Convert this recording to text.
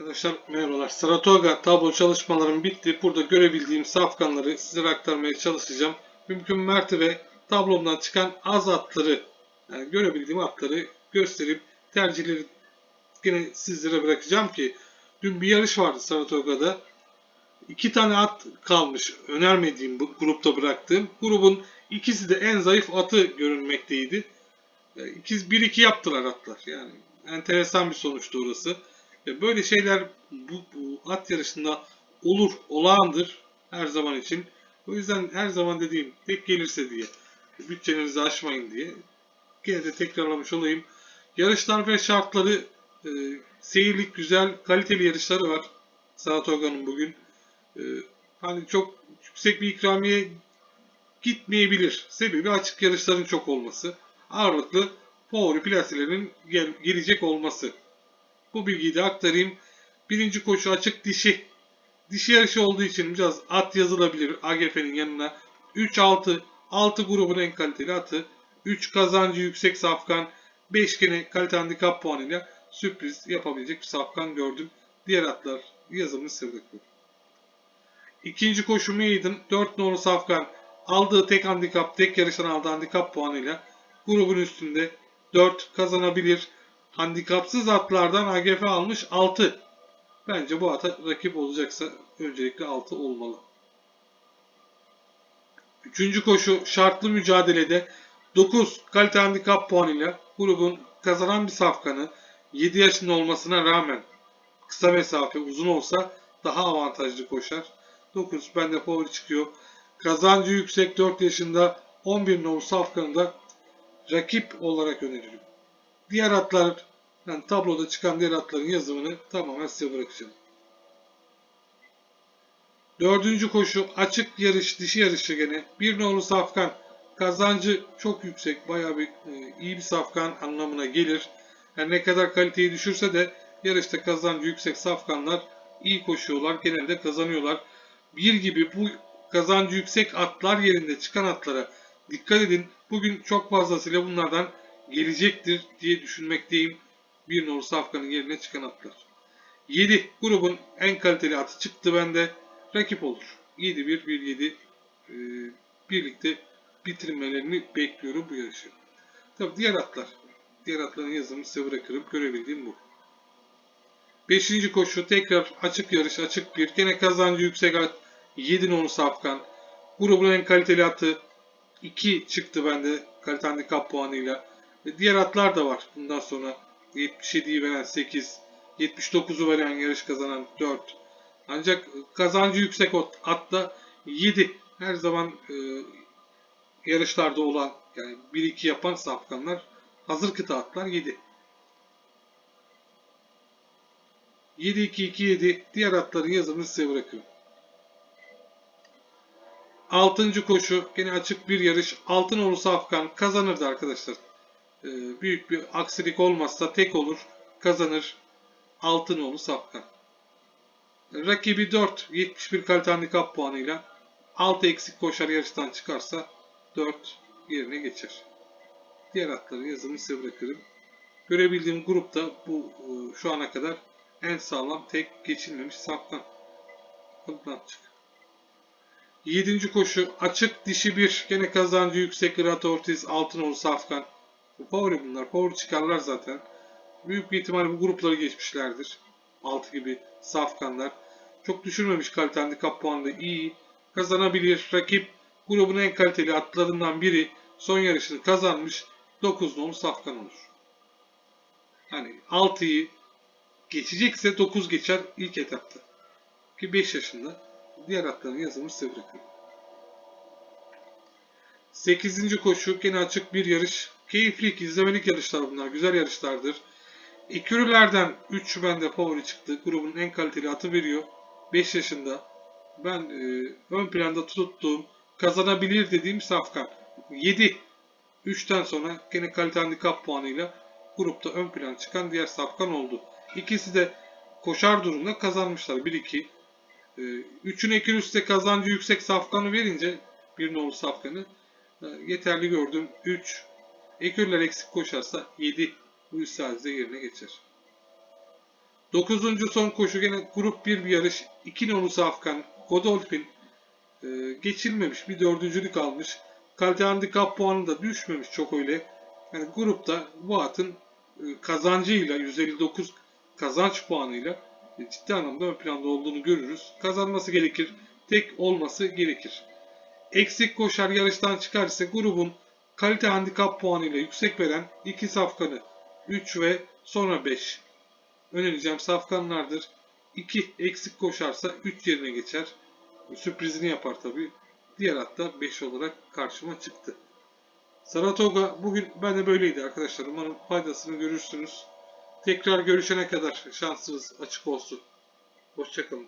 Arkadaşlar merhabalar. Saratoga tablo çalışmalarım bitti. Burada görebildiğim safkanları sizlere aktarmaya çalışacağım. Mümkün mertebe tablomdan çıkan az atları, yani görebildiğim atları gösterip tercihleri yine sizlere bırakacağım ki dün bir yarış vardı Saratoga'da. İki tane at kalmış önermediğim bu grupta bıraktığım. Grubun ikisi de en zayıf atı görünmekteydi. E, İkiz 1-2 yaptılar atlar. Yani enteresan bir sonuçtu orası. Böyle şeyler bu, bu at yarışında olur, olağandır her zaman için. O yüzden her zaman dediğim tek gelirse diye, bütçenizi aşmayın diye. Gene de tekrarlamış olayım. Yarışlar ve şartları e, seyirlik güzel, kaliteli yarışları var. Saratoga'nın bugün. E, hani çok yüksek bir ikramiye gitmeyebilir. Sebebi açık yarışların çok olması. Ağırlıklı favori plasilerin gel- gelecek olması. Bu bilgiyi de aktarayım. Birinci koşu açık dişi. Dişi yarışı olduğu için biraz at yazılabilir AGF'nin yanına. 3-6, 6 grubun en kaliteli atı. 3 kazancı yüksek safkan. 5 gene kalite handikap puanıyla sürpriz yapabilecek bir safkan gördüm. Diğer atlar yazımını sırdıklı. İkinci koşu Maiden 4 nolu safkan. Aldığı tek handikap, tek yarıştan aldığı handikap puanıyla grubun üstünde 4 kazanabilir. Handikapsız atlardan AGF almış 6. Bence bu ata rakip olacaksa öncelikle 6 olmalı. Üçüncü koşu şartlı mücadelede 9 kalite handikap puanıyla grubun kazanan bir safkanı 7 yaşında olmasına rağmen kısa mesafe uzun olsa daha avantajlı koşar. 9 bende favori çıkıyor. Kazancı yüksek 4 yaşında 11 nolu safkanı da rakip olarak öneririm. Diğer atlar, yani tabloda çıkan diğer atların yazımını tamamen size bırakacağım. Dördüncü koşu açık yarış, dişi yarışı gene. Bir nolu safkan kazancı çok yüksek, bayağı bir e, iyi bir safkan anlamına gelir. Her ne kadar kaliteyi düşürse de yarışta kazancı yüksek safkanlar iyi koşuyorlar, genelde kazanıyorlar. Bir gibi bu kazancı yüksek atlar yerinde çıkan atlara dikkat edin. Bugün çok fazlasıyla bunlardan gelecektir diye düşünmekteyim. Bir nolu safkanın yerine çıkan atlar. 7 grubun en kaliteli atı çıktı bende. Rakip olur. 7-1, 1-7 e, birlikte bitirmelerini bekliyorum bu yarışı. Tabi diğer atlar. Diğer atların yazımını size bırakırım. Görebildiğim bu. Beşinci koşu tekrar açık yarış açık bir. Gene kazancı yüksek at. 7 nolu safkan. Grubun en kaliteli atı 2 çıktı bende kalite handikap puanıyla. Diğer atlar da var. Bundan sonra 77'yi veren 8, 79'u veren yarış kazanan 4. Ancak kazancı yüksek atta 7 her zaman e, yarışlarda olan yani 1-2 yapan safkanlar hazır kıta atlar 7. 7-2-2-7 diğer atların yazımını size bırakıyorum. Altıncı koşu gene açık bir yarış. Altınoğlu Safkan kazanırdı arkadaşlar. Ee, büyük bir aksilik olmazsa tek olur kazanır Altınoğlu Safkan. Rakibi 4 71 kalite handikap puanıyla 6 eksik koşar yarıştan çıkarsa 4 yerine geçer. Diğer atları yazımı size bırakırım. Görebildiğim grupta bu e, şu ana kadar en sağlam tek geçilmemiş Safkan. Bundan çık. 7. koşu açık dişi bir gene kazancı yüksek Irat Ortiz Altınoğlu Safkan. Favori bunlar. Favori çıkarlar zaten. Büyük bir ihtimalle bu grupları geçmişlerdir. 6 gibi Safkanlar. Çok düşürmemiş kalite handikap puanı da iyi. Kazanabilir. Rakip grubun en kaliteli atlarından biri son yarışını kazanmış. 9 nolu Safkan olur. Hani 6'yı geçecekse 9 geçer ilk etapta. Ki 5 yaşında. Diğer atların size bırakıyorum. 8. koşu gene açık bir yarış. Keyifli, izlemelik yarışlar bunlar. Güzel yarışlardır. Ekürülerden 3 bende favori çıktı. Grubun en kaliteli atı veriyor. 5 yaşında. Ben e, ön planda tuttuğum, kazanabilir dediğim Safkan. 7. 3'ten sonra gene kalite handikap puanıyla grupta ön plan çıkan diğer Safkan oldu. İkisi de koşar durumda kazanmışlar. 1-2. Ee, üçün ekin üstte kazancı yüksek safkanı verince bir nolu safkanı e, yeterli gördüm. 3 ekürler eksik koşarsa 7 bu sadece yerine geçer. Dokuzuncu son koşu gene grup 1 bir yarış. 2 nolu Safkan, Godolphin e, geçilmemiş bir dördüncülük almış. Kalite handikap puanı da düşmemiş çok öyle. Yani grupta bu atın e, kazancıyla 159 kazanç puanıyla e, ciddi anlamda ön planda olduğunu görürüz. Kazanması gerekir. Tek olması gerekir. Eksik koşar yarıştan çıkar ise grubun kalite handikap puanıyla yüksek veren iki safkanı 3 ve sonra 5 önereceğim safkanlardır. 2 eksik koşarsa 3 yerine geçer. Sürprizini yapar tabi. Diğer hatta 5 olarak karşıma çıktı. Saratoga bugün ben de böyleydi arkadaşlar. Umarım faydasını görürsünüz. Tekrar görüşene kadar şansınız açık olsun. Hoşçakalın.